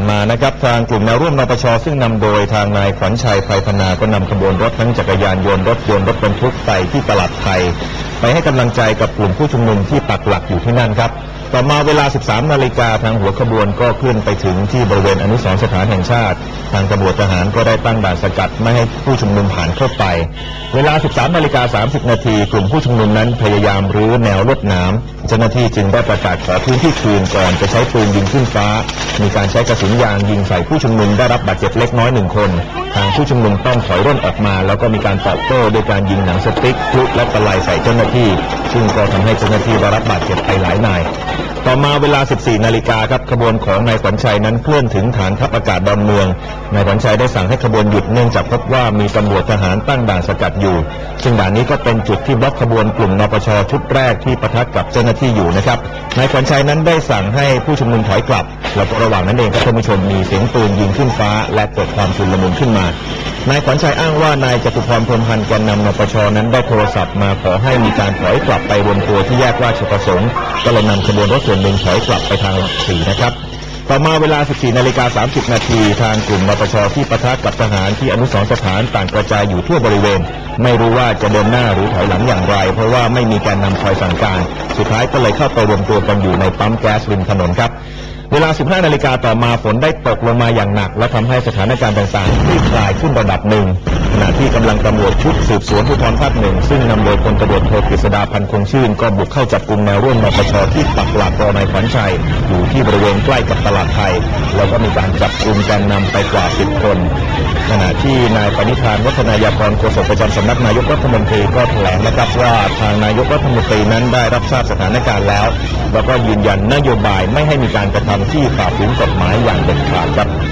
านมานะครับ ทางกลุ่มแนวร่วมนปชซึ่งนำโดยทางนายขวัญชัยไพรพนาก็นำขบวนรถทั้งจักรยานยนต์รถยนต์รถบรรทุกไปที่ตลาดไทย ไปให้กำลังใจกับกลุ่มผู้ชุมนุมที่ปักหลักอยู่ที่นั่นครับ ต่อมาเวลา 13 นาฬิกาทางหัวขบวนก็เคลื่อนไปถึงที่บริเวณอนุสรณ์สถานแห่งชาติ ทางตำรวจทหารก็ได้ตั้งด่านสกัดไม่ให้ผู้ชุมนุมผ่านเข้าไป เวลา 13 นาฬิกา 30 นาทีกลุ่มผู้ชุมนุมนั้นพยายามรื้อแนวลวดน้ำเจ้าหน้าที่จึงได้ประกาศขอพื้นที่คืนก่อนจะใช้ปืนยิงขึ้นฟ้า มีการใช้กระสุนยางยิงใส่ผู้ชุมนุมได้รับบาดเจ็บเล็กน้อยหนึ่งคน ทางผู้ชุมนุมต้องถอยร่นออกมา แล้วก็มีการตอบโต้โดยการยิงหนังสติ๊กพลุและตะไลใส่เจ้าหน้าที่ ซึ่งก็ทำให้เจ้าหน้าที่ได้รับบาดเจ็บไปหลายนาย ต่อมาเวลา 14 นาฬิกาครับขบวนของนายขวัญชัยนั้นเคลื่อนถึงฐานทัพอากาศดอนเมือง นายขวัญชัยได้สั่งให้ขบวนหยุดเนื่องจากพบว่ามีตำรวจทหารตั้งด่านสกัดอยู่ ซึ่งด่านนี้ก็เป็นจุดที่บล็อกขบวนกลุ่มนปชชุดแรกที่ประทะกับเจ้าหน้าที่อยู่นะครับ นายขวัญชัยนั้นได้สั่งให้ผู้ชุมนุมถอยกลับ แล้วก็ระหว่างนั้นเองครับท่านผู้ชมมีเสียงปืนยิงขึ้นฟ้า และเกิดความชุลมุนขึ้นมา นายขวัญชัยอ้างว่านายจตุพรพรมพันธ์แกนนำนปชนั้นได้โทรศัพท์มาขอให้มีการถอยกลับไปรวมตัวที่แยกราชประสงค์ก็เลยนำขบวนรถส่วนหนึ่งถอยกลับไปทางหลักสี่นะครับต่อมาเวลา 14 นาฬิกา 30 นาทีทางกลุ่มนปชที่ประทะกับทหารที่อนุสรสถานต่างกระจายอยู่ทั่วบริเวณ ไม่รู้ว่าจะเดินหน้าหรือถอยหลังอย่างไร เพราะว่าไม่มีการนำคอยสั่งการ สุดท้ายก็เลยเข้าไปรวมตัวกันอยู่ในปั๊มแก๊สริมถนนครับ เวลา 15 นาฬิกาต่อมาฝนได้ตกลงมาอย่างหนัก และทำให้สถานการณ์ต่างๆคลี่คลายขึ้นระดับหนึ่งขณะที่กำลังตำรวจชุดสืบสวนภูธรภาคหนึ่งซึ่งนำโดยพลตำรวจโทกฤษดาพันคงชื่น ก็บุกเข้าจับกลุ่มแนวร่วมนปชที่ปักหลักรอนายขวัญชัย อยู่ที่บริเวณใกล้กับตลาดไทย แล้วก็มีการจับกลุ่มแกนนำไปกว่า 10 คน ขณะที่นายปณิธานวัฒนายากรโฆษกประจำสำนักนายกรัฐมนตรีก็แถลงนะครับว่าทางนายกรัฐมนตรีนั้นได้รับทราบสถานการณ์แล้ว แล้วก็ยืนยันนโยบายไม่ให้มีการกระทำที่ฝ่าฝืนกฎหมายอย่างเด็ดขาดครับ